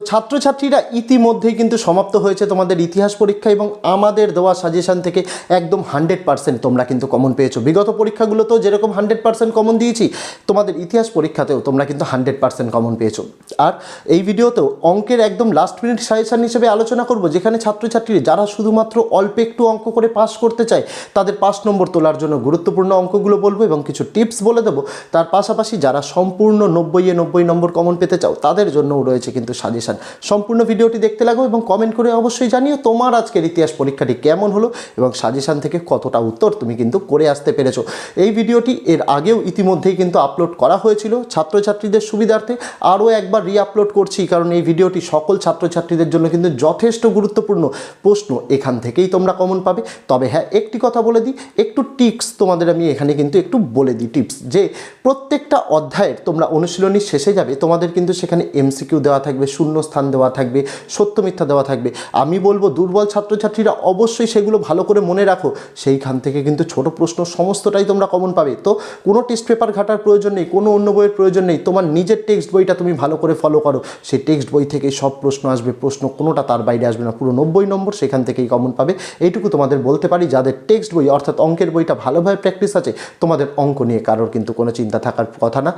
ছাত্রছাত্রীরা ইতিমধ্যেই কিন্তু সমাপ্ত হয়েছে তোমাদের ইতিহাস পরীক্ষা এবং আমাদের দেওয়া সাজেশন থেকে একদম হান্ড্রেড পার্সেন্ট তোমরা কিন্তু কমন পেয়েছ। বিগত পরীক্ষাগুলোতেও যেরকম হান্ড্রেড পার্সেন্ট কমন দিয়েছি, তোমাদের ইতিহাস পরীক্ষাতেও তোমরা কিন্তু হান্ড্রেড পার্সেন্ট কমন পেয়েছ। আর এই ভিডিওতেও অঙ্কের একদম লাস্ট মিনিট সাজেশন হিসেবে আলোচনা করব, যেখানে ছাত্রছাত্রী যারা শুধুমাত্র অল্প একটু অঙ্ক করে পাস করতে চায়, তাদের পাঁচ নম্বর তোলার জন্য গুরুত্বপূর্ণ অঙ্কগুলো বলব এবং কিছু টিপস বলে দেবো। তার পাশাপাশি যারা সম্পূর্ণ নব্বইয়ে নব্বই নম্বর কমন পেতে চাও, তাদের জন্যও রয়েছে কিন্তু সাজেশন সম্পূর্ণ ভিডিওটি দেখতে লাগো এবং কমেন্ট করে অবশ্যই জানিও তোমার আজকের ইতিহাস পরীক্ষাটি কেমন হলো এবং সাজেশন থেকে কতটা উত্তর তুমি কিন্তু করে আসতে পেরেছ। এই ভিডিওটি এর আগেও ইতিমধ্যেই কিন্তু আপলোড করা হয়েছিল। ছাত্রছাত্রীদের সুবিধার্থে আরও একবার রি আপলোড করছি, কারণ এই ভিডিওটি সকল ছাত্রছাত্রীদের জন্য কিন্তু যথেষ্ট গুরুত্বপূর্ণ প্রশ্ন। এখান থেকেই তোমরা কমন পাবে। তবে হ্যাঁ একটি কথা বলে দিই, একটু টিপস তোমাদের আমি এখানে কিন্তু একটু বলে দিই টিপস যে প্রত্যেকটা অধ্যায়ের তোমরা অনুশীলনী শেষে যাবে, তোমাদের কিন্তু সেখানে এমসিকিউ দেওয়া থাকবে, শূন্য স্থান দেওয়া থাকবে, সত্য মিথ্যা দেওয়া থাকবে। আমি বলব, দুর্বল ছাত্রছাত্রীরা অবশ্যই সেগুলো ভালো করে মনে রাখো। সেইখান থেকে কিন্তু ছোট প্রশ্ন সমস্তটাই তোমরা কমন পাবে। তো কোনো টেস্ট পেপার ঘাটার প্রয়োজন নেই, কোনো অন্য বইয়ের প্রয়োজন নেই। তোমার নিজের টেক্সট বইটা তুমি ভালো করে ফলো করো। সেই টেক্সট বই থেকে সব প্রশ্ন আসবে, প্রশ্ন কোনোটা তার বাইরে আসবে না। পুরো নব্বই নম্বর সেখান থেকেই কমন পাবে। এইটুকু তোমাদের বলতে পারি, যাদের টেক্সট বই, অর্থাৎ অঙ্কের বইটা ভালোভাবে প্র্যাকটিস আছে, তোমাদের অঙ্ক নিয়ে কারোর কিন্তু কোনো চিন্তা থাকার কথা না।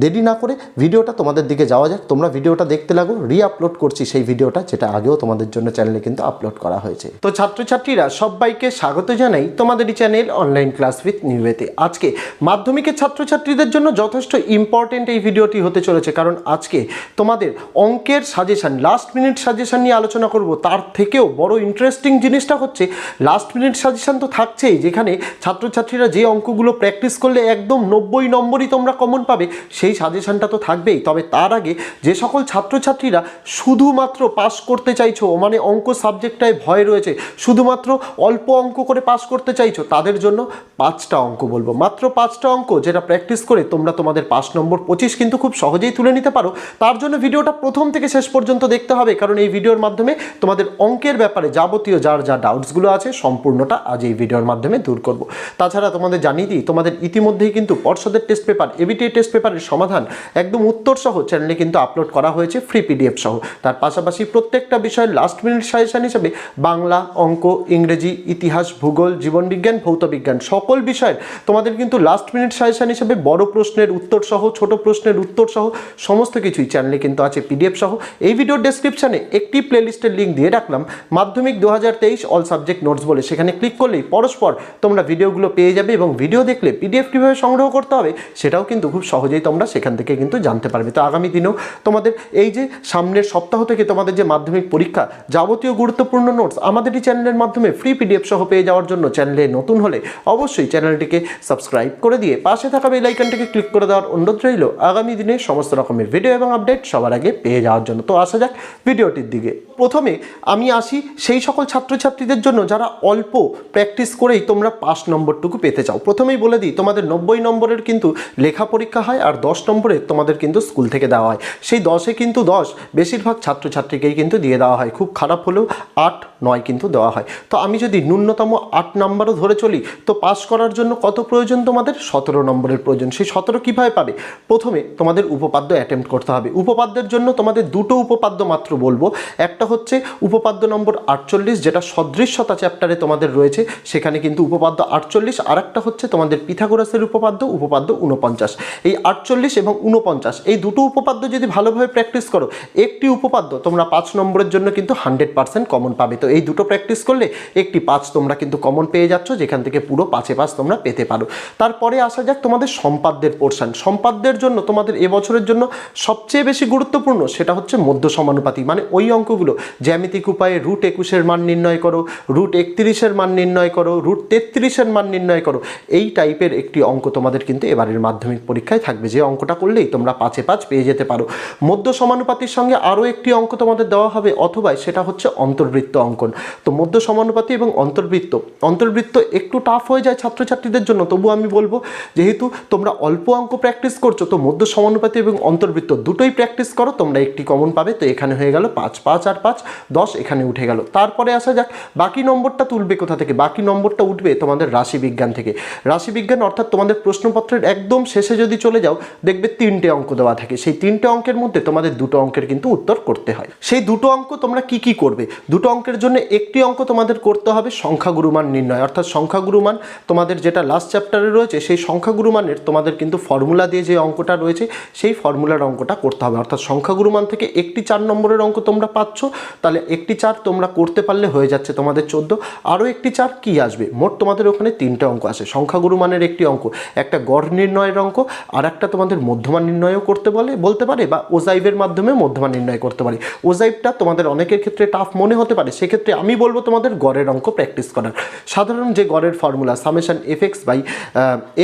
দেরি না করে ভিডিওটা তোমাদের দিকে যাওয়া যাক। তোমরা ভিডিওটা দেখতে লাগো রি আপলোড করছি সেই ভিডিওটা, যেটা আগেও তোমাদের জন্য চ্যানেলে কিন্তু আপলোড করা হয়েছে। তো ছাত্রছাত্রীরা, সবাইকে স্বাগত জানাই তোমাদেরই চ্যানেল অনলাইন ক্লাস উইথ নিউয়েতে আজকে মাধ্যমিকের ছাত্রছাত্রীদের জন্য যথেষ্ট ইম্পর্টেন্ট এই ভিডিওটি হতে চলেছে, কারণ আজকে তোমাদের অঙ্কের সাজেশান লাস্ট মিনিট সাজেশান নিয়ে আলোচনা করব। তার থেকেও বড় ইন্টারেস্টিং জিনিসটা হচ্ছে লাস্ট মিনিট সাজেশান তো থাকছেই, যেখানে ছাত্রছাত্রীরা যে অঙ্কগুলো প্র্যাকটিস করলে একদম নব্বই নম্বরই তোমরা কমন পাবে, সেই সাজেশানটা তো থাকবেই। তবে তার আগে যে সকল ছাত্রছাত্রীরা শুধুমাত্র পাস করতে চাইছো মানে অঙ্ক সাবজেক্টটায় ভয় রয়েছে, শুধুমাত্র অল্প অঙ্ক করে পাস করতে চাইছো, তাদের জন্য পাঁচটা অঙ্ক বলব। মাত্র পাঁচটা অঙ্ক যেটা প্র্যাকটিস করে তোমরা তোমাদের পাঁচ নম্বর পঁচিশ কিন্তু খুব সহজেই তুলে নিতে পারো। তার জন্য ভিডিওটা প্রথম থেকে শেষ পর্যন্ত দেখতে হবে, কারণ এই ভিডিওর মাধ্যমে তোমাদের অঙ্কের ব্যাপারে যাবতীয় যার যা ডাউটসগুলো আছে সম্পূর্ণটা আজ এই ভিডিওর মাধ্যমে দূর করব। তাছাড়া তোমাদের জানিয়ে দিই, তোমাদের ইতিমধ্যেই কিন্তু পর্ষদের টেস্ট পেপার এবিটিএ টেস্ট পেপারের সমাধান একদম উত্তর সহ চ্যানেলে কিন্তু আপলোড করা হয়েছে ফ্রি পিডিএফ সহ। তার পাশাপাশি প্রত্যেকটা বিষয়ের লাস্ট মিনিট সাজেশন হিসেবে বাংলা, অঙ্ক, ইংরেজি, ইতিহাস, ভূগোল, জীবনবিজ্ঞান, ভৌতবিজ্ঞান, সকল বিষয়ের তোমাদের কিন্তু লাস্ট মিনিট সাজেশন হিসেবে বড় প্রশ্নের উত্তর সহ, ছোট প্রশ্নের উত্তর সহ সমস্ত কিছুই চ্যানেলে কিন্তু আছে পিডিএফ সহ। এই ভিডিওর ডেসক্রিপশনে একটি প্লেলিস্টের লিঙ্ক দিয়ে রাখলাম, মাধ্যমিক দু হাজার তেইশ অল সাবজেক্ট নোটস বলে। সেখানে ক্লিক করলেই পরস্পর তোমরা ভিডিওগুলো পেয়ে যাবে এবং ভিডিও দেখলে পিডিএফ কীভাবে সংগ্রহ করতে হবে সেটাও কিন্তু খুব সহজেই তোমরা সেখান থেকে কিন্তু জানতে পারবে। তো আগামী দিনেও তোমাদের এই যে সামনের সপ্তাহ থেকে তোমাদের যে মাধ্যমিক পরীক্ষা যাবতীয় গুরুত্বপূর্ণ নোটস আমাদের এই চ্যানেলের মাধ্যমে ফ্রি পিডিএফ সহ পেয়ে যাওয়ার জন্য চ্যানেলে নতুন হলে অবশ্যই চ্যানেলটিকে সাবস্ক্রাইব করে দিয়ে পাশে থাকা বেল আইকনটিকে ক্লিক করে দেওয়ার অনুরোধ রইল। আগামী দিনে সমস্ত রকমের ভিডিও এবং আপডেট সবার আগে পেয়ে যাওয়ার জন্য। তো আসা যাক ভিডিওটির দিকে। প্রথমে আমি আসি সেই সকল ছাত্রছাত্রীদের জন্য যারা অল্প প্র্যাকটিস করেই তোমরা পাস নম্বরটুকু পেতে চাও। প্রথমেই বলে দিই, তোমাদের নব্বই নম্বরের কিন্তু লেখা পরীক্ষা হয় আর দশ নম্বরে তোমাদের কিন্তু স্কুল থেকে দেওয়া হয়। সেই দশে কিন্তু দশ বেশিরভাগ ছাত্রছাত্রীকেই কিন্তু দিয়ে দেওয়া হয়। খুব খারাপ হলেও আট, নয় কিন্তু দেওয়া হয়। তো আমি যদি ন্যূনতম আট নম্বরও ধরে চলি, তো পাস করার জন্য কত প্রয়োজন তোমাদের? সতেরো নম্বরের প্রয়োজন। সেই সতেরো কীভাবে পাবে? প্রথমে তোমাদের উপপাদ্য অ্যাটেম্প্ট করতে হবে। উপপাদ্যের জন্য তোমাদের দুটো উপপাদ্য মাত্র বলব। একটা হচ্ছে উপপাদ্য নম্বর আটচল্লিশ, যেটা সদৃশ্যতা চ্যাপ্টারে তোমাদের রয়েছে। সেখানে কিন্তু উপপাদ্য আটচল্লিশ আর একটা হচ্ছে তোমাদের পিথাগোরাসের উপপাদ্য উপপাদ্য উনপঞ্চাশ এই আটচল্লিশ এবং উনপঞ্চাশ এই দুটো উপপাদ্য যদি ভালোভাবে প্র্যাকটিস করো একটি উপপাদ্য তোমরা পাঁচ নম্বরের জন্য কিন্তু হান্ড্রেড পার্সেন্ট কমন পাবে। তো এই দুটো প্র্যাকটিস করলে একটি পাঁচ তোমরা কিন্তু কমন পেয়ে যাচ্ছ, যেখান থেকে পুরো পাঁচে পাঁচ তোমরা পেতে পারো। তারপরে আসা যাক তোমাদের সম্পাদ্যের পোর্শন সম্পাদ্যের জন্য তোমাদের এবছরের জন্য সবচেয়ে বেশি গুরুত্বপূর্ণ সেটা হচ্ছে মধ্য সমানুপাতি মানে ওই অঙ্কগুলো, জ্যামিতিক উপায়ে রুট একুশের মান নির্ণয় করো রুট একত্রিশের মান নির্ণয় করো রুট তেত্রিশের মান নির্ণয় করো। এই টাইপের একটি অঙ্ক তোমাদের কিন্তু এবারের মাধ্যমিক পরীক্ষায় থাকবে। যে অঙ্কটা করলেই তোমরা পাঁচে পাঁচ পেয়ে যেতে পারো। মধ্য সমানুপাতির সঙ্গে আরও একটি অঙ্ক তোমাদের দেওয়া হবে, অথবা সেটা হচ্ছে অন্তর্বৃত্ত অঙ্কন। তো মধ্য সমানুপাতি এবং অন্তর্বৃত্ত। অন্তর্বৃত্ত একটু টাফ হয়ে যায় ছাত্রছাত্রীদের জন্য তবু আমি বলব, যেহেতু তোমরা অল্প অঙ্ক প্র্যাকটিস করছ, তো মধ্য সমানুপাতি এবং অন্তর্বৃত্ত দুটোই প্র্যাকটিস করো, তোমরা একটি কমন পাবে, তো এখানে হয়ে গেল পাঁচ পাঁচ আর পাঁচ, দশ এখানে উঠে গেল। তারপরে আসা যাক, বাকি নম্বরটা তুলবে কোথা থেকে? বাকি নম্বরটা উঠবে তোমাদের রাশি বিজ্ঞান থেকে। রাশি বিজ্ঞান অর্থাৎ তোমাদের প্রশ্নপত্রের একদম শেষে যদি চলে যাও, দেখবে তিনটে অঙ্ক দেওয়া থাকে। সেই তিনটে অঙ্কের মধ্যে তোমাদের দুটো অঙ্কের কিন্তু উত্তর করতে হয়। সেই দুটো অঙ্ক তোমরা কি কি করবে? দুটো অঙ্কের জন্য একটি অঙ্ক তোমাদের করতে হবে সংখ্যাগুরুমান নির্ণয়। অর্থাৎ সংখ্যাগুরুমান তোমাদের যেটা লাস্ট চ্যাপ্টারে রয়েছে, সেই সংখ্যাগুরুমানের তোমাদের কিন্তু ফর্মুলা দিয়ে যে অঙ্কটা রয়েছে, সেই ফর্মুলার অঙ্কটা করতে হবে। অর্থাৎ সংখ্যাগুরুমান থেকে একটি চার নম্বরের অঙ্ক তোমরা পাচ্ছ। তাহলে একটি চার তোমরা করতে পারলে হয়ে যাচ্ছে তোমাদের চোদ্দ। আরও একটি চার কি আসবে? মোট তোমাদের ওখানে তিনটে অঙ্ক আসে সংখ্যাগুরুমানের একটি অঙ্ক, একটা গড় নির্ণয়ের অঙ্ক আর একটা তোমাদের মধ্যমা নির্ণয়ও করতে বলে, বলতে পারে বা ওজাইবের মাধ্যমে মধ্যমা নির্ণয় করতে পারি। ওজাইবটা তোমাদের অনেকের ক্ষেত্রে টাফ মনে হতে পারে, সেক্ষেত্রে আমি বলব তোমাদের গড়ের অঙ্ক প্র্যাকটিস করার। সাধারণ যে গড়ের formula summation F X by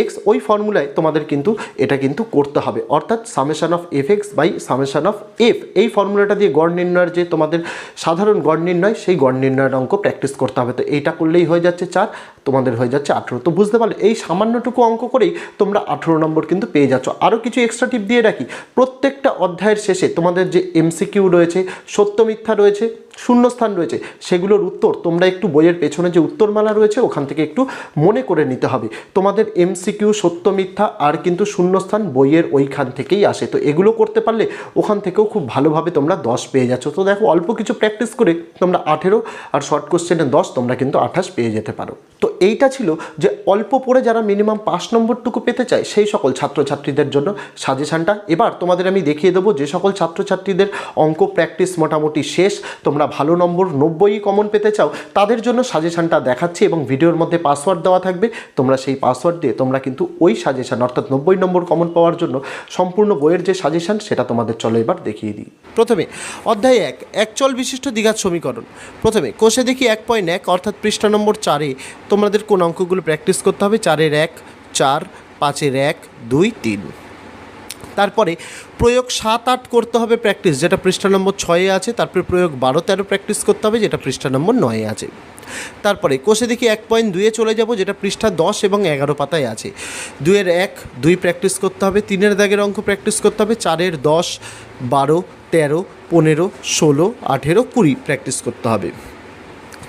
X ওই ফর্মুলায় তোমাদের কিন্তু এটা কিন্তু করতে হবে। অর্থাৎ summation of F X by summation of F এই ফর্মুলাটা দিয়ে গড় নির্ণয়ের যে তোমাদের সাধারণ গড় নির্ণয়, সেই গড় নির্ণয়ের অঙ্ক প্র্যাকটিস করতে হবে। তো এইটা করলেই হয়ে যাচ্ছে চার তোমাদের হয়ে যাচ্ছে আঠেরো। তো বুঝতে পারলে, এই সামান্যটুকু অঙ্ক করেই তোমরা আঠেরো নম্বর কিন্তু পেয়ে যাচ্ছ। আরও কিছু এক্সট্রা টিপ দিয়ে রাখি। প্রত্যেকটা অধ্যায়ের শেষে তোমাদের যে এমসিকিউ রয়েছে, সত্য মিথ্যা রয়েছে, শূন্যস্থান রয়েছে, সেগুলোর উত্তর তোমরা একটু বইয়ের পেছনে যে উত্তরমালা রয়েছে, ওখান থেকে একটু মনে করে নিতে হবে। তোমাদের এমসিকিউ সত্য মিথ্যা আর কিন্তু শূন্যস্থান বইয়ের ওইখান থেকেই আসে। তো এগুলো করতে পারলে ওখান থেকেও খুব ভালোভাবে তোমরা দশ পেয়ে যাচ্ছ। তো দেখো, অল্প কিছু প্র্যাকটিস করে তোমরা আঠেরো আর শর্ট কোশ্চেনে দশ, তোমরা কিন্তু আঠাশ পেয়ে যেতে পারো। তো এইটা ছিল যে অল্প পড়ে যারা মিনিমাম পাঁচ নম্বরটুকু পেতে চায়, সেই সকল ছাত্রছাত্রীদের জন্য সাজেশানটা। এবার তোমাদের আমি দেখিয়ে দেবো যে সকল ছাত্রছাত্রীদের অঙ্ক প্র্যাকটিস মোটামুটি শেষ, তোমরা ভালো নম্বর নব্বই কমন পেতে চাও, তাদের জন্য সাজেশানটা দেখাচ্ছি এবং ভিডিওর মধ্যে পাসওয়ার্ড দেওয়া থাকবে। তোমরা সেই পাসওয়ার্ড দিয়ে তোমরা কিন্তু ওই সাজেশান, অর্থাৎ নব্বই নম্বর কমন পাওয়ার জন্য সম্পূর্ণ বইয়ের যে সাজেশান, সেটা তোমাদের চলো এবার দেখিয়ে দিই। প্রথমে, অধ্যায় এক, একচল বিশিষ্ট দ্বিঘাত সমীকরণ। প্রথমে, কোষে দেখি এক পয়েন্ট এক, অর্থাৎ পৃষ্ঠা নম্বর চারে তোমাদের কোন অঙ্কগুলো প্র্যাকটিস করতে হবে? চারের এক, চার, পাঁচের এক, দুই, তিন। তারপরে প্রয়োগ সাত, আট করতে হবে প্র্যাকটিস যেটা পৃষ্ঠা নম্বর ছয়ে আছে। তারপরে প্রয়োগ বারো, তেরো প্র্যাকটিস করতে হবে, যেটা পৃষ্ঠা নম্বর নয়ে আছে। তারপরে কোষে দেখি এক পয়েন্ট দুয়ে চলে যাব, যেটা পৃষ্ঠা দশ এবং এগারো পাতায় আছে। দুয়ের এক, দুই প্র্যাকটিস করতে হবে, তিনের দাগের অঙ্ক প্র্যাকটিস করতে হবে, চারের দশ, বারো, তেরো, পনেরো, ষোলো, আঠেরো, কুড়ি প্র্যাকটিস করতে হবে।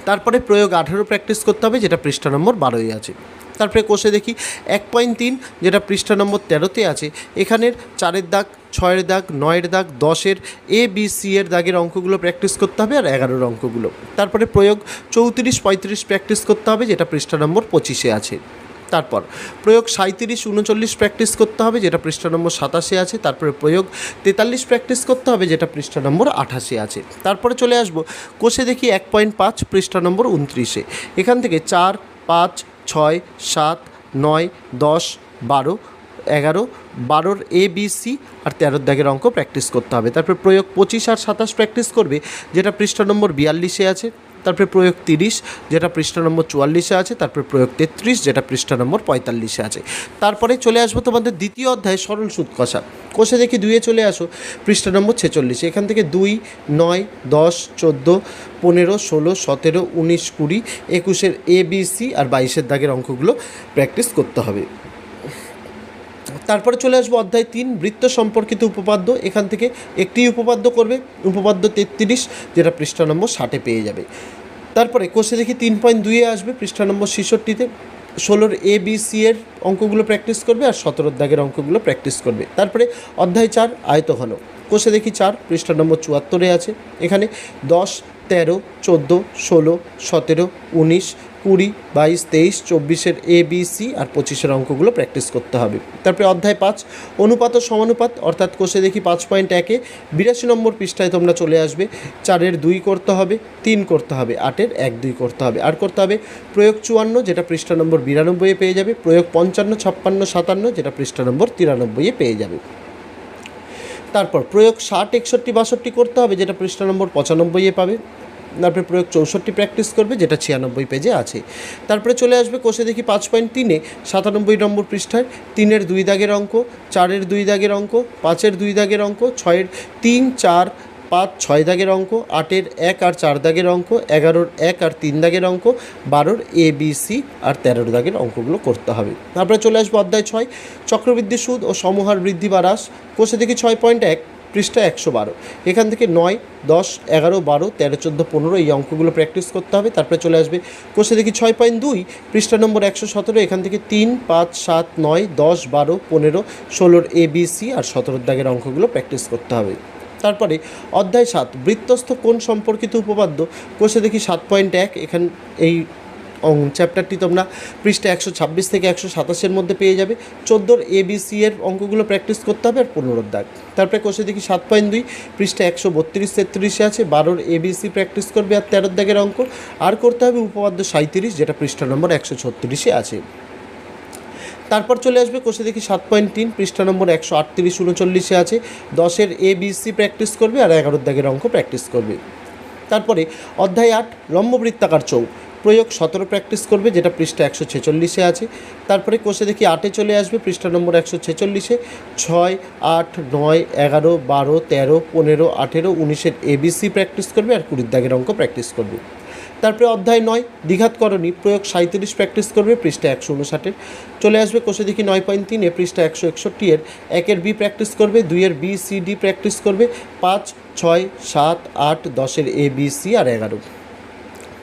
তারপরে প্রয়োগ আঠেরো প্র্যাকটিস করতে হবে, যেটা পৃষ্ঠা নম্বর বারোই আছে। তারপরে কোষে দেখি এক পয়েন্ট তিন, যেটা পৃষ্ঠা নম্বর তেরোতে আছে। এখানের চারের দাগ, ছয়ের দাগ, নয়ের দাগ, দশের এ বি সি এর দাগের অঙ্কগুলো প্র্যাকটিস করতে হবে আর এগারোর অঙ্কগুলো। তারপরে প্রয়োগ চৌত্রিশ পঁয়ত্রিশ প্র্যাকটিস করতে হবে, যেটা পৃষ্ঠা নম্বর পঁচিশে আছে। তারপর প্রয়োগ সাঁত্রিশ উনচল্লিশ প্র্যাকটিস করতে হবে, যেটা পৃষ্ঠা নম্বর সাতাশে আছে, তারপরে প্রয়োগ তেতাল্লিশ প্র্যাকটিস করতে হবে, যেটা পৃষ্ঠা নম্বর আঠাশে আছে। তারপরে চলে আসব, কোষে দেখি এক পয়েন্ট পাঁচ, পৃষ্ঠা নম্বর উনত্রিশে। এখান থেকে চার, পাঁচ, ছয়, সাত, নয়, দশ, বারো, এগারো, বারোর এ বি সি আর তেরোর দাগের অঙ্ক প্র্যাকটিস করতে হবে। তারপরে প্রয়োগ পঁচিশ আর সাতাশ প্র্যাকটিস করবে, যেটা পৃষ্ঠা নম্বর বিয়াল্লিশে আছে। তারপরে প্রয়োগ তিরিশ, যেটা পৃষ্ঠা নম্বর চুয়াল্লিশে আছে, তারপরে প্রয়োগ তেত্রিশ, যেটা পৃষ্ঠা নম্বর পঁয়তাল্লিশে আছে। তারপরে চলে আসব তোমাদের দ্বিতীয় অধ্যায় সরল সুদ কষা। কষে দেখি দুইয়ে চলে আসো, পৃষ্ঠা নম্বর ছেচল্লিশে। এখান থেকে দুই, নয়, দশ, চোদ্দ, পনেরো, ষোলো, সতেরো, উনিশ, কুড়ি, একুশের এ বি সি আর বাইশের দাগের অঙ্কগুলো প্র্যাকটিস করতে হবে। তারপরে চলে আসব অধ্যায় তিন, বৃত্ত সম্পর্কিত উপপাদ্য। এখান থেকে একটি উপপাদ্য করবে, উপপাদ্য তেত্রিশ, যেটা পৃষ্ঠা নম্বর ষাটে পেয়ে যাবে। তারপরে কোষে দেখি তিন পয়েন্ট দুইয়ে আসবে, পৃষ্ঠা নম্বর ছেষট্টিতে। ষোলোর এ বি সি এর অঙ্কগুলো প্র্যাকটিস করবে আর সতেরোর দাগের অঙ্কগুলো প্র্যাকটিস করবে। তারপরে অধ্যায় চার আয়তঘন কোষে দেখি চার, পৃষ্ঠা নম্বর চুয়াত্তরে আছে। এখানে দশ, তেরো, চোদ্দ, ষোলো, সতেরো, উনিশ কুড়ি, বাইশ, তেইশ, চব্বিশের এ বি সি আর পঁচিশের অঙ্কগুলো প্র্যাকটিস করতে হবে। তারপরে অধ্যায় পাঁচ, অনুপাত ও সমানুপাত, অর্থাৎ কোষে দেখি পাঁচ পয়েন্ট একে, বিরাশি নম্বর পৃষ্ঠায় তোমরা চলে আসবে, চারের দুই করতে হবে, তিন করতে হবে, আটের এক দুই করতে হবে। আর করতে হবে প্রয়োগ চুয়ান্ন, যেটা পৃষ্ঠা নম্বর বিরানব্বইয়ে পেয়ে যাবে, প্রয়োগ পঞ্চান্ন, ছাপ্পান্ন, সাতান্ন, যেটা পৃষ্ঠা নম্বর তিরানব্বইয়ে পেয়ে যাবে। তারপর প্রয়োগ ষাট, একষট্টি, বাষট্টি করতে হবে, যেটা পৃষ্ঠা নম্বর পঁচানব্বইয়ে পাবে। তারপরে প্রয়োগ চৌষট্টি প্র্যাকটিস করবে, যেটা ছিয়ানব্বই পেজে আছে। তারপরে চলে আসবে কোষে দেখি পাঁচ পয়েন্ট তিনে, সাতানব্বই নম্বর পৃষ্ঠায়, তিনের দুই দাগের অঙ্ক, চারের দুই দাগের অঙ্ক, পাঁচের দুই দাগের অঙ্ক, ছয়ের তিন, চার, পাঁচ, ছয় দাগের অঙ্ক, আটের এক আর চার দাগের অঙ্ক, এগারোর এক আর তিন দাগের অঙ্ক, বারোর এ বি সি আর তেরোর দাগের অঙ্কগুলো করতে হবে। তারপরে চলে আসব অধ্যায় ছয়, চক্রবৃদ্ধি সুদ ও সমহার বৃদ্ধি বা হ্রাস। কোষে দেখি ছয় পয়েন্ট এক পৃষ্ঠা একশো বারো। এখান থেকে নয়, দশ, এগারো, বারো, তেরো, চোদ্দ, পনেরো এই অঙ্কগুলো প্র্যাকটিস করতে হবে। তারপরে চলে আসবে কোষে দেখি ছয় পয়েন্ট দুই, পৃষ্ঠা নম্বর একশো সতেরো, এখান থেকে তিন, পাঁচ, সাত, নয়, দশ, বারো, পনেরো, ষোলোর এ বি সি আর সতেরোর দাগের অঙ্কগুলো প্র্যাকটিস করতে হবে। তারপরে অধ্যায় সাত, বৃত্তস্থ কোন সম্পর্কিত উপপাদ্য, কোষে দেখি সাত পয়েন্ট এক, এখান, এই অং- চ্যাপ্টারটি তোমরা পৃষ্ঠা একশো ছাব্বিশ থেকে একশো সাতাশের মধ্যে পেয়ে যাবে। চোদ্দোর এবিসি এর অঙ্কগুলো প্র্যাকটিস করতে হবে আর পনেরোর দাগ। তারপরে কোষে দেখি সাত পয়েন্ট দুই, পৃষ্ঠা একশো বত্রিশ, তেত্রিশে আছে, বারোর এবিসি প্র্যাকটিস করবে আর তেরোর দাগের অঙ্ক। আর করতে হবে উপপাদ্য সাঁত্রিশ যেটা পৃষ্ঠা নম্বর একশো ছত্রিশে আছে। তারপর চলে আসবে কোষে দেখি সাত পয়েন্ট তিন, পৃষ্ঠা নম্বর একশো আটত্রিশ, উনচল্লিশে আছে, দশের এ বিসি প্র্যাকটিস করবে আর এগারোর দাগের অঙ্ক প্র্যাকটিস করবে। তারপরে অধ্যায় আট, লম্ববৃত্তাকার চৌ প্রয়োগ, সতেরো প্র্যাকটিস করবে, যেটা পৃষ্ঠা একশো ছেচল্লিশে আছে। তারপরে কোষে দেখি আটে চলে আসবে, পৃষ্ঠা নম্বর একশো ছেচল্লিশে। ছয়, আট, নয়, এগারো, বারো, তেরো, পনেরো, আঠেরো, উনিশের এবিসি প্র্যাকটিস করবে আর কুড়ির দাগের অঙ্ক প্র্যাকটিস করবে। তারপরে অধ্যায় নয় দ্বিঘাতকরণী প্রয়োগ সাঁত্রিশ প্র্যাকটিস করবে, পৃষ্ঠা একশো উনষাটের। চলে আসবে কোষে দেখি নয় পয়েন্ট তিনে পৃষ্ঠা একশো একষট্টি এর একের বি প্র্যাকটিস করবে, দুইয়ের বি সি ডি প্র্যাকটিস করবে, পাঁচ, ছয়, সাত, আট, দশের এ বি সি আর এগারো।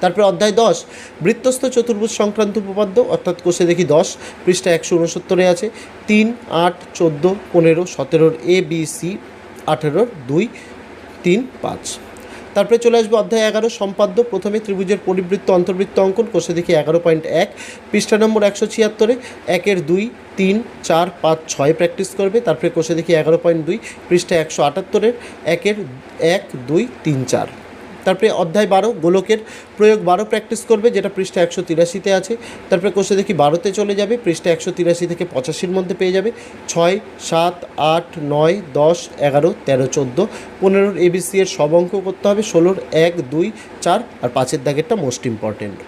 তারপরে অধ্যায় দশ, বৃত্তস্থ চতুর্ভুজ সংক্রান্ত উপপাদ্য, অর্থাৎ কোষে দেখি দশ, পৃষ্ঠা একশো উনসত্তরে আছে, তিন, আট, চোদ্দ, পনেরো, সতেরোর এ বি সি আঠেরোর দুই, তিন, পাঁচ। তারপরে চলে আসবে অধ্যায় এগারো, সম্পাদ্য, প্রথমে ত্রিভুজের পরিবৃত্ত অন্তর্বৃত্ত অঙ্কন, কোষে দেখি এগারো পয়েন্ট এক, পৃষ্ঠা নম্বর একশো ছিয়াত্তরে, একের দুই, তিন, চার, পাঁচ, ছয় প্র্যাকটিস করবে, তারপরে কোষে দেখি এগারো পয়েন্ট দুই, পৃষ্ঠা একশো আটাত্তরের, একের এক, দুই, তিন, চার। তারপরে অধ্যায় বারো, গোলকের প্রয়োগ বারো প্র্যাকটিস করবে, যেটা পৃষ্ঠা একশো তিরাশিতে আছে। তারপরে কোষে দেখি বারোতে চলে যাবে, পৃষ্ঠা একশো তিরাশি থেকে পঁচাশির মধ্যে পেয়ে যাবে। ছয়, সাত, আট, নয়, দশ, এগারো, তেরো, চোদ্দ, পনেরোর এবিসি এর সব অঙ্ক করতে হবে, ষোলোর এক, দুই, চার আর পাঁচের দাগেরটা মোস্ট ইম্পর্টেন্ট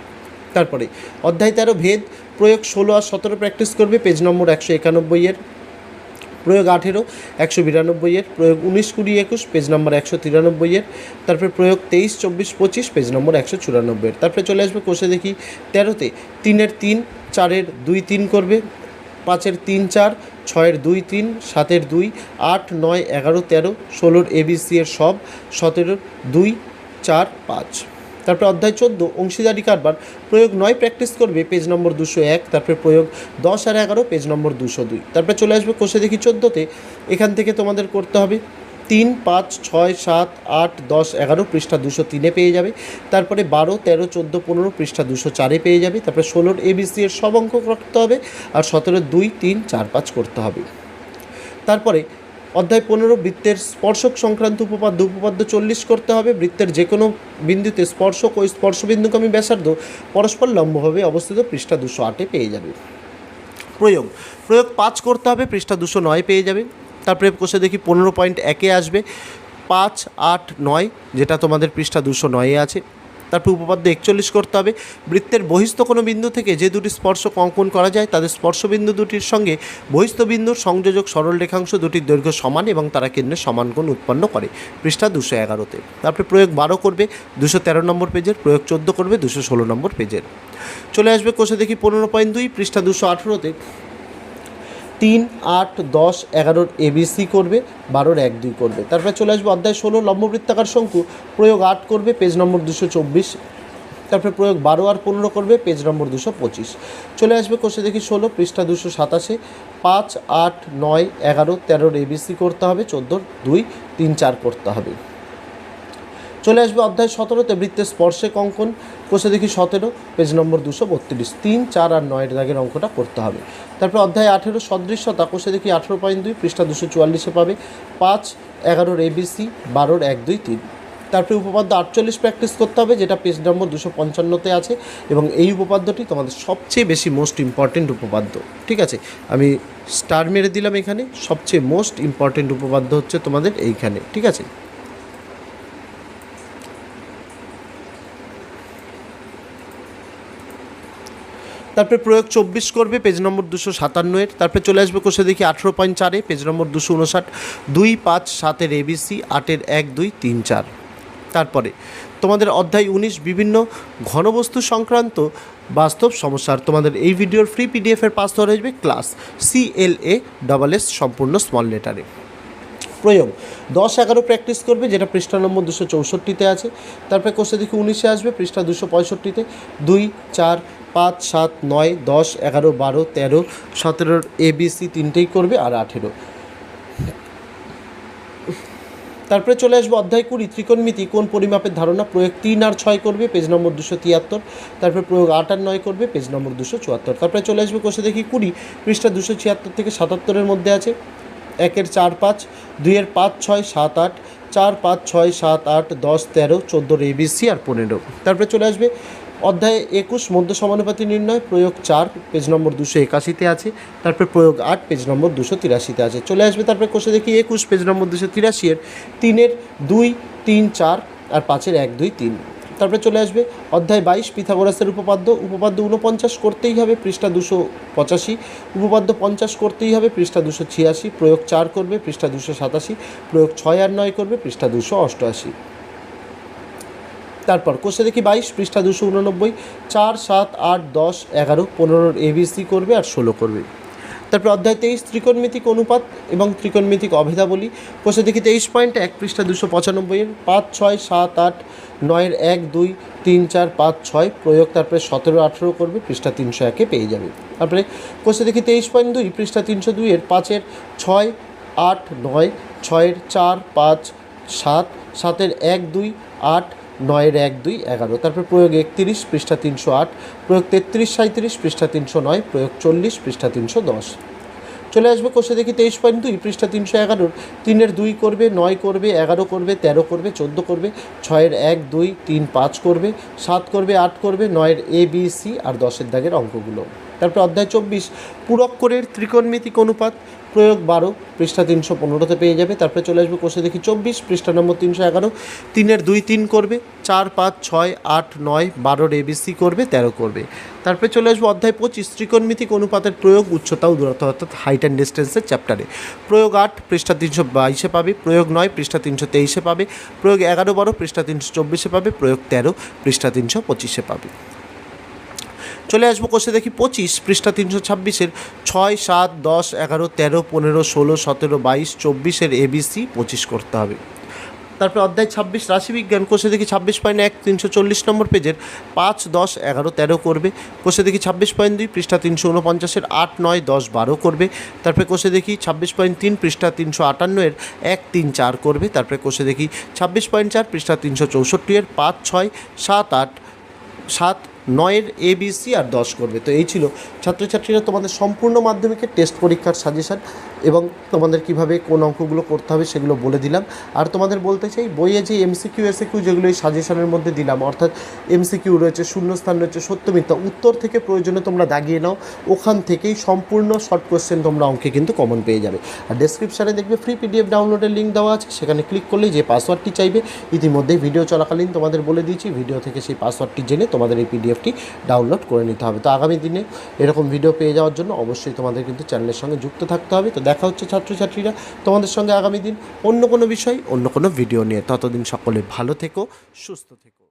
তারপরে অধ্যায় তেরো, ভেদ, প্রয়োগ ষোলো আর সতেরো প্র্যাকটিস করবে পেজ নম্বর একশো একানব্বইয়ের প্রয়োগ আঠেরো, একশো বিরানব্বইয়ের প্রয়োগ উনিশ কুড়ি একুশ পেজ নম্বর একশো তিরানব্বইয়ের তারপরে প্রয়োগ তেইশ, চব্বিশ, পঁচিশ পেজ নম্বর একশো চুরানব্বইয়ের তারপরে চলে আসবে কোষে দেখি, তেরোতে তিনের তিন, চারের দুই তিন করবে, পাঁচের তিন চার, ছয়ের দুই তিন, সাতের দুই, আট, নয়, এগারো, তেরো, ষোলোর এবিসি এর সব, সতেরোর দুই, চার, পাঁচ। তারপরে অধ্যায় চোদ্দ, অংশীদারি কারবার। প্রয়োগ নয় প্র্যাকটিস করবে পেজ নম্বর দুশো এক, তারপরে প্রয়োগ দশ আর এগারো পেজ নম্বর দুশো দুই। তারপরে চলে আসবে কোষে দেখি চোদ্দোতে। এখান থেকে তোমাদের করতে হবে, তিন, পাঁচ, ছয়, সাত, আট, দশ, এগারো, পৃষ্ঠা দুশো তিনে পেয়ে যাবে। তারপরে বারো, তেরো, চোদ্দ, পনেরো, পৃষ্ঠা দুশো চারে পেয়ে যাবে। তারপরে ষোলোর এবিসি এর সব অঙ্ক করতে হবে, আর সতেরো দুই, তিন, চার, পাঁচ করতে হবে। তারপরে অধ্যায় পনেরো, বৃত্তের স্পর্শক সংক্রান্ত উপপাদ্য উপপাদ্য চল্লিশ করতে হবে। বৃত্তের যে কোনো বিন্দুতে স্পর্শক ও স্পর্শবিন্দুকামী ব্যাসার্ধ, পরস্পর লম্বভাবে অবস্থিত পৃষ্ঠা দুশো আটে পেয়ে যাবে। প্রয়োগ প্রয়োগ পাঁচ করতে হবে, পৃষ্ঠা দুশো নয় পেয়ে যাবে। তারপরে কোষে দেখি পনেরো পয়েন্ট একে আসবে। পাঁচ, আট, নয়, যেটা তোমাদের পৃষ্ঠা দুশো নয়ে আছে। তারপর উপপাদ্য একচল্লিশ করতে হবে। বৃত্তের বহিস্থ কোনো বিন্দু থেকে যে দুটি স্পর্শক অঙ্কন করা যায়, তাদের স্পর্শবিন্দু দুটির সঙ্গে বহিস্থ বিন্দুর সংযোজক সরল রেখাংশ দুটির দৈর্ঘ্য সমান এবং তারা কেন্দ্রে সমান কোণ উৎপন্ন করে। পৃষ্ঠা দুশো এগারোতে তারপরে প্রয়োগ বারো করবে, দুশো তেরো নম্বর পেজের, প্রয়োগ চোদ্দ করবে, দুশো ষোলো নম্বর পেজের। চলে আসবে কোষে দেখি পনেরো পয়েন্ট দুই, পৃষ্ঠা দুশো আঠেরোতে তিন, আট, দশ, এগারোর এবিসি করবে, বারোর এক, দুই করবে। তারপরে চলে আসবে অধ্যায় ষোলো, লম্ববৃত্তাকার শঙ্কু, প্রয়োগ আট করবে, পেজ নম্বর দুশো চব্বিশ। তারপরে প্রয়োগ বারো আর পনেরো করবে, পেজ নম্বর দুশো পঁচিশ। চলে আসবে কোষে দেখি ষোলো, পৃষ্ঠা দুশো সাতাশে। পাঁচ, আট, নয়, এগারো, তেরোর এবিসি করতে হবে, চোদ্দোর দুই, তিন, চার করতে হবে। চলে আসবে অধ্যায় সতেরোতে, বৃত্তের স্পর্শে অঙ্কন কোষে দেখি সতেরো, পেজ নম্বর দুশো বত্রিশ। তিন, চার আর নয়ের দাগের অঙ্কটা করতে হবে। তারপর অধ্যায় আঠেরো, সদৃশ্যতা। কোষে দেখি আঠেরো পয়েন্ট দুই, পৃষ্ঠা দুশো চুয়াল্লিশে পাবে। পাঁচ, এগারোর এবিসি বারোর এক, দুই, তিন। তারপরে উপপাদ্য আটচল্লিশ প্র্যাকটিস করতে হবে, যেটা পেজ নম্বর দুশো পঞ্চান্নতে আছে এবং এই উপপাদ্যটি তোমাদের সবচেয়ে বেশি মোস্ট ইম্পর্টেন্ট উপপাদ্য। ঠিক আছে? আমি স্টার মেরে দিলাম এখানে, সবচেয়ে মোস্ট ইম্পর্টেন্ট উপপাদ্য হচ্ছে তোমাদের এইখানে। ঠিক আছে? তারপরে প্রয়োগ চব্বিশ করবে পেজ নম্বর দুশো সাতান্নের তারপরে চলে আসবে কোষে দেখি আঠেরো পয়েন্ট চারে পেজ নম্বর দুশো উনষাট। দুই, পাঁচ, সাতের এবিসি আটের এক, দুই, তিন, চার। তারপরে, তোমাদের অধ্যায় উনিশ, বিভিন্ন ঘনবস্তু সংক্রান্ত বাস্তব সমস্যার তোমাদের এই ভিডিওর ফ্রি পিডিএফের পাস ধরে আসবে ক্লাস সিএলএ ডাবল এস সম্পূর্ণ স্মল লেটারে প্রয়োগ, দশ এগারো প্র্যাকটিস করবে, যেটা পৃষ্ঠা নম্বর দুশো চৌষট্টিতে আছে। তারপরে কোষে দেখি উনিশে আসবে, পৃষ্ঠা দুশো পঁয়ষট্টিতে। দুই, চার পাঁচ, সাত, নয়, দশ, এগারো, বারো, তেরো সতেরোর এবিসি তিনটেই করবে আর আঠেরো। তারপরে চলে আসব অধ্যায় কুড়ি, ত্রিকোণমিতি। কোন পরিমাপের ধারণা? প্রয়োগ তিন আর ছয় করবে, পেজ নম্বর দুশো তিয়াত্তর। তারপরে প্রয়োগ আট আর নয় করবে, পেজ নম্বর দুশো চুয়াত্তর। তারপরে চলে আসবে কোষে দেখি কুড়ি। পৃষ্ঠা দুশো ছিয়াত্তর থেকে সাতাত্তরের মধ্যে আছে। একের চার পাঁচ, দুইয়ের পাঁচ ছয় সাত আট, চার পাঁচ ছয় সাত আট, দশ, তেরো, চোদ্দোর এবিসি আর পনেরো। তারপরে চলে আসবে অধ্যায়ে একুশ, মধ্য সমানুপাতি নির্ণয়, প্রয়োগ চার, পেজ নম্বর দুশো একাশিতে আছে। তারপরে প্রয়োগ আট, পেজ নম্বর দুশো তিরাশিতে আছে। চলে আসবে তারপরে কোষে দেখি একুশ, পেজ নম্বর দুশো তিরাশি এর তিনের দুই, তিন, চার আর পাঁচের এক, দুই, তিন। তারপরে চলে আসবে অধ্যায় বাইশ, পিথাগোরাসের উপপাদ্য। উপপাদ্য উনপঞ্চাশ করতেই হবে, পৃষ্ঠা দুশো পঁচাশি। উপপাদ্য পঞ্চাশ করতেই হবে, পৃষ্ঠা দুশো ছিয়াশি। প্রয়োগ চার করবে, পৃষ্ঠা দুশো সাতাশি। প্রয়োগ ছয় আর নয় করবে, পৃষ্ঠা দুশো অষ্টআশি। তারপর কোষে দেখি বাইশ, পৃষ্ঠা দুশো উননব্বই, চার, সাত, আট, দশ, এগারো পনেরোর এবিসি করবে আর ষোলো করবে। তারপর অধ্যায় তেইশ, ত্রিকোণমিতিক অনুপাত এবং ত্রিকোণমিতিক অভেদাবলী। কোষে দেখি তেইশ পয়েন্ট এক, পৃষ্ঠা দুশো পঁচানব্বইয়ের পাঁচ, ছয়, সাত, আট নয়ের এক, দুই, তিন, চার, পাঁচ, ছয় প্রয়োগ তারপরে সতেরো, আঠেরো করবে, পৃষ্ঠা তিনশো একে পেয়ে যাবে। তারপরে কোষে দেখি তেইশ পয়েন্ট দুই, পৃষ্ঠা তিনশো দুইয়ের পাঁচের ছয়, আট, নয় ছয়ের চার, পাঁচ, সাত, সাতের এক, দুই, আট নয়ের এক দুই এগারো। তারপর প্রয়োগ একত্রিশ, পৃষ্ঠা তিনশো আট। প্রয়োগ তেত্রিশ সাঁত্রিশ পৃষ্ঠা তিনশো নয়। প্রয়োগ চল্লিশ, পৃষ্ঠা তিনশো দশ। চলে আসবে কোষে দেখি তেইশ পয়েন্ট দুই, পৃষ্ঠা তিনশো এগারোর। তিনের দুই করবে, নয় করবে, এগারো করবে, তেরো করবে, চোদ্দ করবে, ছয়ের এক, দুই, তিন, পাঁচ করবে, সাত করবে, আট করবে, নয়ের এ, বি, সি আর দশের দাগের অঙ্কগুলো। তারপর অধ্যায় চব্বিশ পুরক্করের ত্রিকোণমিতিক অনুপাত, প্রয়োগ বারো, পৃষ্ঠা তিনশো পনেরোতে পেয়ে যাবে। তারপরে চলে আসবে কোষে দেখি চব্বিশ, পৃষ্ঠা নম্বর তিনশো এগারো। তিনের দুই তিন করবে, চার পাঁচ ছয় আট নয় বারোর এবিসি করবে, তেরো করবে। তারপরে চলে আসবে অধ্যায় পঁচিশ, ত্রিকোণমিতিক অনুপাতের প্রয়োগ উচ্চতা ও দূরত্ব, অর্থাৎ হাইট অ্যান্ড ডিস্টেন্সের চ্যাপ্টারে প্রয়োগ আট, পৃষ্ঠা তিনশো বাইশে পাবে, প্রয়োগ নয়, পৃষ্ঠা তিনশো তেইশে পাবে। প্রয়োগ এগারো বারো, পৃষ্ঠা তিনশো চব্বিশে পাবে, প্রয়োগ তেরো, পৃষ্ঠা তিনশো পঁচিশে পাবে। চলে আসব কোষে দেখি পঁচিশ পৃষ্ঠা তিনশো ছাব্বিশের ছয়, সাত, দশ, এগারো, তেরো, পনেরো, ষোলো, সতেরো, বাইশ, চব্বিশের এবিসি পঁচিশ করতে হবে। তারপরে অধ্যায় ছাব্বিশ, রাশিবিজ্ঞান। কোষে দেখি ছাব্বিশ পয়েন্ট এক, তিনশো চল্লিশ নম্বর পেজের পাঁচ, দশ, এগারো, তেরো করবে। কোষে দেখি ছাব্বিশ পয়েন্ট দুই, পৃষ্ঠা তিনশো উনপঞ্চাশের আট, নয়, দশ, বারো করবে। তারপরে কোষে দেখি ছাব্বিশ পয়েন্ট তিন, পৃষ্ঠা তিনশো আটান্ন এর এক, তিন, চার করবে। তারপরে কোষে দেখি ছাব্বিশ পয়েন্ট চার, পৃষ্ঠা তিনশো চৌষট্টি এর পাঁচ, ছয়, সাত, আট, সাত নয়ের এ বি সি আর দশ করবে। তো এই ছিল ছাত্রছাত্রীরা তোমাদের সম্পূর্ণ মাধ্যমিকের টেস্ট পরীক্ষার সাজেশান এবং তোমাদের কীভাবে কোন অঙ্কগুলো করতে হবে সেগুলো বলে দিলাম। আর তোমাদের বলতে চাই, বইয়ে যে এমসিকিউ এসিকিউ যেগুলো এই সাজেশনের মধ্যে দিলাম, অর্থাৎ এমসিকিউ রয়েছে, শূন্যস্থান রয়েছে, সত্য মিথ্যা, উত্তর থেকে প্রয়োজনে তোমরা দাগিয়ে নাও, ওখান থেকেই সম্পূর্ণ শর্ট কোশ্চেন তোমরা অঙ্কে কিন্তু কমন পেয়ে যাবে। আর ডেসক্রিপশানে দেখবে ফ্রি পিডিএফ ডাউনলোডের লিঙ্ক দেওয়া আছে, সেখানে ক্লিক করলেই যে পাসওয়ার্ডটি চাইবে, ইতিমধ্যেই ভিডিও চলাকালীন তোমাদের বলে দিয়েছি ভিডিও থেকে সেই পাসওয়ার্ডটি জেনে তোমাদের এই পিডিএফটি ডাউনলোড করে নিতে হবে। তো আগামী দিনে এরকম ভিডিও পেয়ে যাওয়ার জন্য অবশ্যই তোমাদের কিন্তু চ্যানেলের সঙ্গে যুক্ত থাকতে হবে। তো দেখা হচ্ছে ছাত্রছাত্রীরা তোমাদের সঙ্গে আগামী দিন অন্য কোনো বিষয়, অন্য কোনো ভিডিও নিয়ে। ততদিন সকলে ভালো থেকো, সুস্থ থেকো।